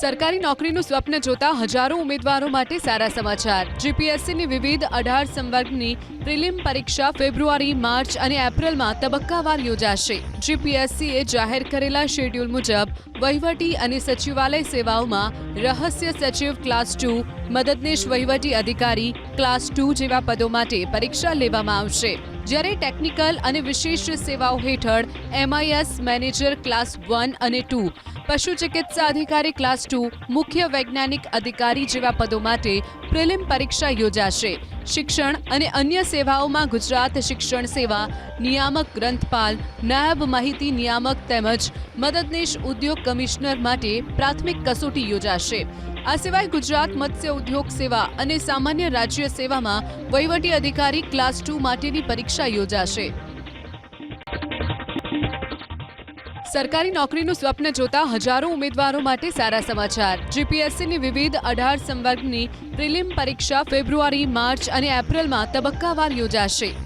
સરકારી નોકરીનું સ્વપ્ન જોતા હજારો ઉમેદવારો માટે સારા સમાચાર. જીપીએસસીની વિવિધ અઢાર સંવર્ગની પ્રિલિમ પરીક્ષા ફેબ્રુઆરી, માર્ચ અને એપ્રિલમાં તબક્કાવાર યોજાશે. જીપીએસસીએ જાહેર કરેલા શેડ્યુલ મુજબ વહીવટી અને સચિવાલય સેવાઓમાં રહસ્ય સચિવ ક્લાસ ટુ, મદદનીશ વહીવટી અધિકારી ક્લાસ ટુ જેવા પદો માટે પરીક્ષા લેવામાં આવશે. જ્યારે ટેકનિકલ અને વિશેષ સેવાઓ હેઠળ એમઆઈએસ મેનેજર ક્લાસ વન અને ટુ પશુ ચિકિત્સા અધિકારી ક્લાસ ટુ, મુખ્ય વૈજ્ઞાનિક અધિકારી જેવા પદો માટે પ્રિલિમ પરીક્ષા યોજાશે. શિક્ષણ અને અન્ય સેવાઓમાં ગુજરાત શિક્ષણ સેવા, નિયામક ગ્રંથપાલ, નાયબ માહિતી નિયામક તેમજ મદદનીશ ઉદ્યોગ કમિશનર માટે પ્રાથમિક કસોટી યોજાશે. આ સિવાય ગુજરાત મત્સ્ય ઉદ્યોગ સેવા અને સામાન્ય રાજ્ય સેવામાં વહીવટી અધિકારી ક્લાસ ટુ માટેની પરીક્ષા યોજાશે. સરકારી નોકરીનું સ્વપ્ન જોતા હજારો ઉમેદવારો માટે સારા સમાચાર. જીપીએસસીની વિવિધ અઢાર સંવર્ગની પ્રિલિમ પરીક્ષા ફેબ્રુઆરી, માર્ચ અને એપ્રિલમાં તબક્કાવાર યોજાશે.